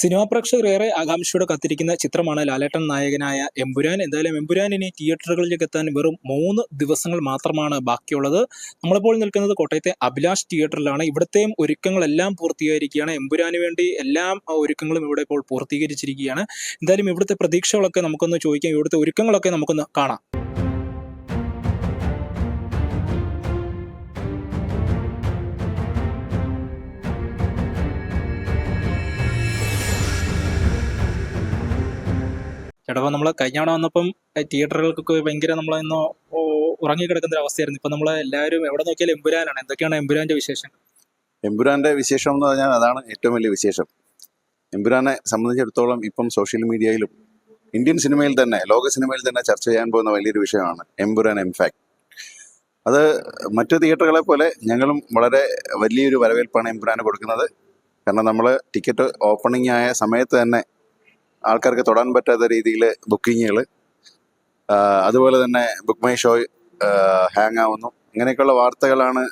Cinema പ്രേക്ഷകർ ഏറെ ആകാംക്ഷയോടെ കാത്തിരിക്കുന്ന ചിത്രമാണ് ലാലേട്ടൻ നായകനായ എമ്പുരാൻ. എന്തായാലും എമ്പുരാൻ ഇനി തിയേറ്ററുകളിലേക്ക് എത്താൻ വെറും മൂന്ന് ദിവസങ്ങൾ മാത്രമാണ് ബാക്കിയുള്ളത്. നമ്മളിപ്പോൾ നിൽക്കുന്നത് കോട്ടയത്തെ അഭിലാഷ് തിയേറ്ററിലാണ്. ഇവിടുത്തെയും ഒരുക്കങ്ങളെല്ലാം പൂർത്തീകരിക്കുകയാണ് എമ്പുരാന് വേണ്ടി എല്ലാം ഒരുക്കങ്ങളും ഇവിടെ ഇപ്പോൾ പൂർത്തീകരിച്ചിരിക്കുകയാണ്. എന്തായാലും ഇവിടുത്തെ പ്രതീക്ഷകളൊക്കെ നമുക്കൊന്ന് ചോദിക്കാം. ഇവിടുത്തെ ഒരുക്കങ്ങളൊക്കെ നമുക്കൊന്ന് കാണാം. ചേട്ടാ അപ്പോൾ നമ്മൾ കഴിഞ്ഞ തവണ വന്നപ്പം തിയേറ്ററുകൾക്കൊക്കെ ഭയങ്കര നമ്മളിന്ന് ഉറങ്ങിക്കിടക്കുന്ന ഒരു അവസ്ഥയായിരുന്നു ഇപ്പം നമ്മൾ എല്ലാവരും എവിടെ നോക്കിയാലും എമ്പുരാനാണ്. എന്തൊക്കെയാണ് എമ്പുരാന്റെ വിശേഷം? എമ്പുരാന്റെ വിശേഷം എന്ന് പറഞ്ഞാൽ അതാണ് ഏറ്റവും വലിയ വിശേഷം. എമ്പുരാനെ സംബന്ധിച്ചിടത്തോളം ഇപ്പം സോഷ്യൽ മീഡിയയിലും ഇന്ത്യൻ സിനിമയിൽ തന്നെ ലോക സിനിമയിൽ തന്നെ ചർച്ച ചെയ്യാൻ പോകുന്ന വലിയൊരു വിഷയമാണ് എമ്പുരാൻ എംഫാക്ട് അത് മറ്റു തിയേറ്ററുകളെ പോലെ ഞങ്ങളും വളരെ വലിയൊരു വരവേൽപ്പാണ് എംപുരാന് കൊടുക്കുന്നത്. കാരണം നമ്മൾ ടിക്കറ്റ് ഓപ്പണിംഗ് ആയ സമയത്ത് തന്നെ ആൾക്കാർക്ക് തൊടാൻ പറ്റാത്ത രീതിയിൽ ബുക്കിങ്ങുകൾ അതുപോലെ തന്നെ ബുക്ക് മൈ ഷോ ഹാങ് ആവുന്നു. ഇങ്ങനെയൊക്കെയുള്ള വാർത്തകളാണ്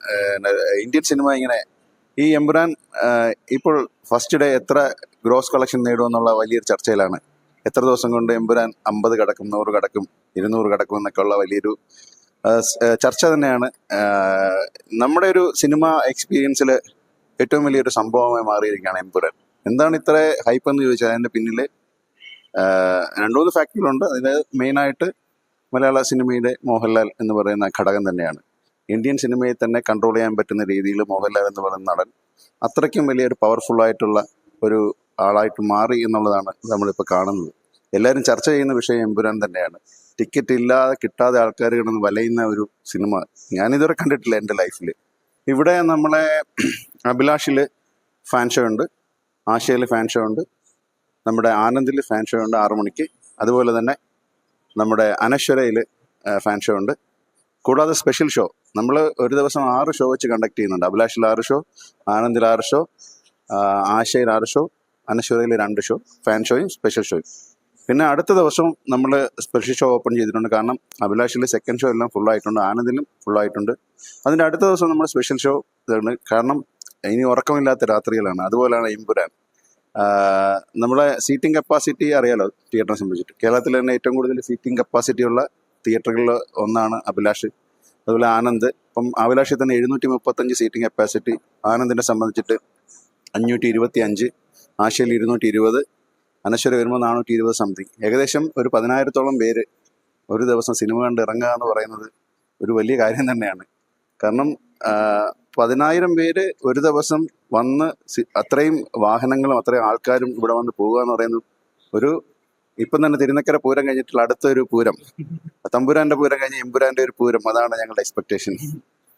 ഇന്ത്യൻ സിനിമ ഇങ്ങനെ ഈ എംബുരാൻ ഇപ്പോൾ ഫസ്റ്റ് ഡേ എത്ര ഗ്രോസ് കളക്ഷൻ നേടുമെന്നുള്ള വലിയൊരു ചർച്ചയിലാണ്. എത്ര ദിവസം കൊണ്ട് എംബുരാൻ അമ്പത് കടക്കും നൂറ് കടക്കും ഇരുന്നൂറ് കടക്കും എന്നൊക്കെയുള്ള വലിയൊരു ചർച്ച തന്നെയാണ്. നമ്മുടെ ഒരു സിനിമ എക്സ്പീരിയൻസിൽ ഏറ്റവും വലിയൊരു സംഭവമായി മാറിയിരിക്കുകയാണ് എംപുരൻ എന്താണ് ഇത്ര ഹൈപ്പ് എന്ന് ചോദിച്ചാൽ അതിന്റെ പിന്നിൽ രണ്ടു മൂന്ന് ഫാക്ടറികളുണ്ട്. അതിൽ മെയിനായിട്ട് മലയാള സിനിമയുടെ മോഹൻലാൽ എന്ന് പറയുന്ന ഘടകം തന്നെയാണ്. ഇന്ത്യൻ സിനിമയെ തന്നെ കൺട്രോൾ ചെയ്യാൻ പറ്റുന്ന രീതിയിൽ മോഹൻലാൽ എന്ന് പറയുന്ന നടൻ അത്രയ്ക്കും വലിയൊരു പവർഫുള്ളായിട്ടുള്ള ഒരു ആളായിട്ട് മാറി എന്നുള്ളതാണ് നമ്മളിപ്പോൾ കാണുന്നത്. എല്ലാവരും ചർച്ച ചെയ്യുന്ന വിഷയം എമ്പുരാൻ തന്നെയാണ്. ടിക്കറ്റ് ഇല്ലാതെ കിട്ടാതെ ആൾക്കാർ കിടന്ന് വലയുന്ന ഒരു സിനിമ ഞാനിതുവരെ കണ്ടിട്ടില്ല എന്റെ ലൈഫിൽ ഇവിടെ നമ്മളെ അഭിലാഷിൽ ഫാൻ ഷോ ഉണ്ട്. ആശയിൽ ഫാൻ ഷോ ഉണ്ട്. നമ്മുടെ ആനന്ദിൽ ഫാൻ ഷോ ഉണ്ട് ആറു മണിക്ക്. അതുപോലെ തന്നെ നമ്മുടെ അനശ്വരയിൽ ഫാൻ ഷോ ഉണ്ട്. കൂടാതെ സ്പെഷ്യൽ ഷോ നമ്മൾ ഒരു ദിവസം ആറ് ഷോ വെച്ച് കണ്ടക്ട് ചെയ്യുന്നുണ്ട്. അഭിലാഷിൽ ആറ് ഷോ ആനന്ദിൽ ആറ് ഷോ ആശയിൽ ആറ് ഷോ അനശ്വരയിൽ രണ്ട് ഷോ ഫാൻ ഷോയും സ്പെഷ്യൽ ഷോയും പിന്നെ അടുത്ത ദിവസം നമ്മൾ സ്പെഷ്യൽ ഷോ ഓപ്പൺ ചെയ്തിട്ടുണ്ട്. കാരണം അഭിലാഷിൽ സെക്കൻഡ് ഷോ എല്ലാം ഫുൾ ആയിട്ടുണ്ട്. ആനന്ദിലും ഫുൾ ആയിട്ടുണ്ട്. അതിന്റെ അടുത്ത ദിവസം നമ്മൾ സ്പെഷ്യൽ ഷോ ഇതാണ്. കാരണം ഇനി ഉറക്കമില്ലാത്ത രാത്രികളാണ്. അതുപോലെയാണ് ഇമ്പുരാൻ ആഹ് നമ്മളെ സീറ്റിംഗ് കപ്പാസിറ്റി അറിയാലോ തിയേറ്ററിനെ സംബന്ധിച്ചിട്ട്. കേരളത്തിൽ തന്നെ ഏറ്റവും കൂടുതൽ സീറ്റിംഗ് കപ്പാസിറ്റി ഉള്ള തിയേറ്ററുകളിൽ ഒന്നാണ് അഭിലാഷ്. അതുപോലെ ആനന്ദ്. ഇപ്പം അഭിലാഷിൽ തന്നെ എഴുന്നൂറ്റി മുപ്പത്തഞ്ച് സീറ്റിംഗ് കപ്പാസിറ്റി ആനന്ദിനെ സംബന്ധിച്ചിട്ട് അഞ്ഞൂറ്റി ഇരുപത്തി അഞ്ച് ആശയിൽ ഇരുന്നൂറ്റി ഇരുപത് അനശ്വര വരുമ്പോൾ നാനൂറ്റി ഇരുപത് സംതിങ്. ഏകദേശം ഒരു പതിനായിരത്തോളം പേര് ഒരു ദിവസം സിനിമ കണ്ട് ഇറങ്ങുക എന്ന് പറയുന്നത് ഒരു വലിയ കാര്യം തന്നെയാണ്. കാരണം പതിനായിരം പേര് ഒരു ദിവസം വന്ന് അത്രയും വാഹനങ്ങളും അത്രയും ആൾക്കാരും ഇവിടെ വന്ന് പോവുക എന്ന് പറയുന്നത് ഒരു ഇപ്പം തന്നെ തിരുനക്കര പൂരം കഴിഞ്ഞിട്ടുള്ള അടുത്തൊരു പൂരം. തമ്പുരാന്റെ പൂരം കഴിഞ്ഞ് എമ്പുരാന്റെ ഒരു പൂരം. അതാണ് ഞങ്ങളുടെ എക്സ്പെക്ടേഷൻ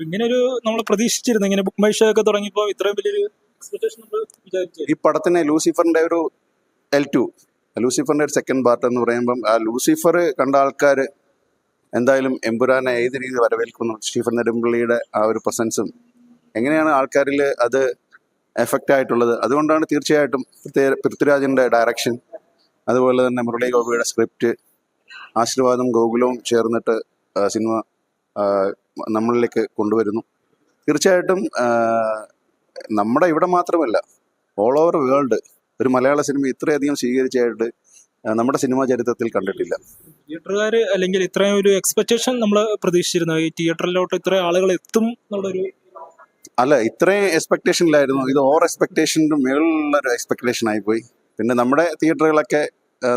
ഇങ്ങനെ ഒരു നമ്മൾ പ്രതീക്ഷിച്ചിരുന്നു. ഇങ്ങനെ ബുക്ക് മൈ ഷോ ഒക്കെ തുടങ്ങിയപ്പോൾ ഇത്രയും വലിയൊരു ഈ പടത്തിന് ലൂസിഫറിന്റെ ഒരു എൽ ടു ലൂസിഫറിന്റെ ഒരു സെക്കൻഡ് പാർട്ട് എന്ന് പറയുമ്പം ആ ലൂസിഫർ കണ്ട ആൾക്കാർ എന്തായാലും എമ്പുരാനെ ഏത് രീതിയിൽ വരവേൽക്കുന്നു? സ്റ്റീഫൻ നെടുമ്പള്ളിയുടെ ആ ഒരു പ്രസൻസും എങ്ങനെയാണ് ആൾക്കാരിൽ അത് എഫക്റ്റ് ആയിട്ടുള്ളത്. അതുകൊണ്ടാണ് തീർച്ചയായിട്ടും പൃഥ്വി- പൃഥ്വിരാജിന്റെ ഡയറക്ഷൻ അതുപോലെ തന്നെ മുരളി ഗോപിയുടെ സ്ക്രിപ്റ്റ് ആശീർവാദം ഗോകുലവും ചേർന്നിട്ട് സിനിമ നമ്മളിലേക്ക് കൊണ്ടുവരുന്നു. തീർച്ചയായിട്ടും നമ്മുടെ ഇവിടെ മാത്രമല്ല ഓൾ ഓവർ വേൾഡ് ഒരു മലയാള സിനിമ ഇത്രയധികം സ്വീകരിച്ചായിട്ട് നമ്മുടെ സിനിമാ ചരിത്രത്തിൽ കണ്ടിട്ടില്ല. തിയേറ്ററുകാർ അല്ലെങ്കിൽ ഇത്രയും ഒരു എക്സ്പെക്ടേഷൻ നമ്മൾ പ്രതീക്ഷിച്ചിരുന്നു. ഈ തിയേറ്ററിലോട്ട് ഇത്രയും ആളുകൾ എത്തും എന്നുള്ളൊരു അല്ല ഇത്രയും എക്സ്പെക്ടേഷനിലായിരുന്നു ഇത് ഓവർ എക്സ്പെക്ടേഷന്റെ മേളിലുള്ള ഒരു എക്സ്പെക്ടേഷൻ ആയിപ്പോയി. പിന്നെ നമ്മുടെ തിയേറ്ററുകളൊക്കെ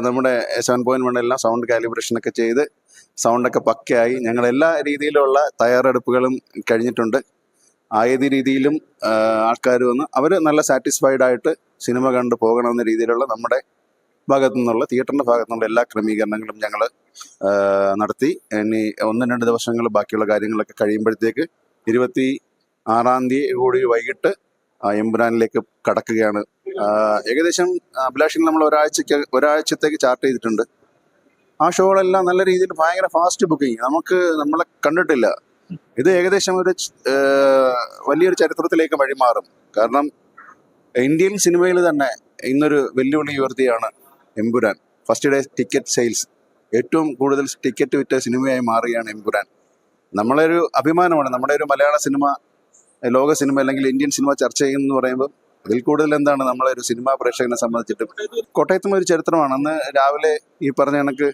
നമ്മുടെ സെവൻ പോയിന്റ് വൺ എല്ലാം സൗണ്ട് കാലിബ്രേഷൻ ഒക്കെ ചെയ്ത് സൗണ്ടൊക്കെ പക്കയായി. ഞങ്ങൾ എല്ലാ രീതിയിലുള്ള തയ്യാറെടുപ്പുകളും കഴിഞ്ഞിട്ടുണ്ട്. ആയത് രീതിയിലും ആൾക്കാർ വന്ന് അവർ നല്ല സാറ്റിസ്ഫൈഡ് ആയിട്ട് സിനിമ കണ്ട് പോകണമെന്ന രീതിയിലുള്ള നമ്മുടെ ഭാഗത്തു നിന്നുള്ള തിയേറ്ററിന്റെ ഭാഗത്തു നിന്നുള്ള എല്ലാ ക്രമീകരണങ്ങളും ഞങ്ങൾ നടത്തി. ഇനി ഒന്ന് രണ്ട് ദിവസങ്ങൾ ബാക്കിയുള്ള കാര്യങ്ങളൊക്കെ കഴിയുമ്പോഴത്തേക്ക് ഇരുപത്തി ആറാം തീയതി കൂടി വൈകിട്ട് എമ്പുരാനിലേക്ക് കടക്കുകയാണ്. ഏകദേശം അഭിലാഷിൽ നമ്മൾ ഒരാഴ്ചക്ക് ഒരാഴ്ചത്തേക്ക് ചാർട്ട് ചെയ്തിട്ടുണ്ട്. ആ ഷോകളെല്ലാം നല്ല രീതിയിൽ ഭയങ്കര ഫാസ്റ്റ് ബുക്കിംഗ് നമുക്ക് നമ്മളെ കണ്ടിട്ടില്ല. ഇത് ഏകദേശം ഒരു വലിയൊരു ചരിത്രത്തിലേക്ക് വഴിമാറും. കാരണം ഇന്ത്യൻ സിനിമയിൽ തന്നെ ഇന്നൊരു വെല്ലുവിളി ഉയർത്തിയാണ് Empuraan. First day ticket sales ഏറ്റവും കൂടുതൽ ടിക്കറ്റ് വിറ്റ സിനിമയായി മാറുകയാണ് എമ്പുരാൻ. നമ്മളെ ഒരു അഭിമാനമാണ്. നമ്മുടെ ഒരു മലയാള സിനിമ ലോക സിനിമ അല്ലെങ്കിൽ ഇന്ത്യൻ സിനിമ ചർച്ച ചെയ്യുന്നു പറയുമ്പോൾ അതിൽ കൂടുതൽ എന്താണ് നമ്മളെ ഒരു സിനിമാ പ്രേക്ഷകനെ സംബന്ധിച്ചിട്ടും? കോട്ടയത്തും ഒരു ചരിത്രമാണ്. അന്ന് രാവിലെ ഈ പറഞ്ഞ കണക്ക്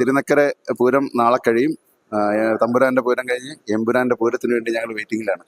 തിരുനക്കര പൂരം നാളെ കഴിയും. തമ്പുരാന്റെ പൂരം കഴിഞ്ഞ് എമ്പുരാന്റെ പൂരത്തിന് വേണ്ടി ഞങ്ങൾ വെയിറ്റിംഗിലാണ്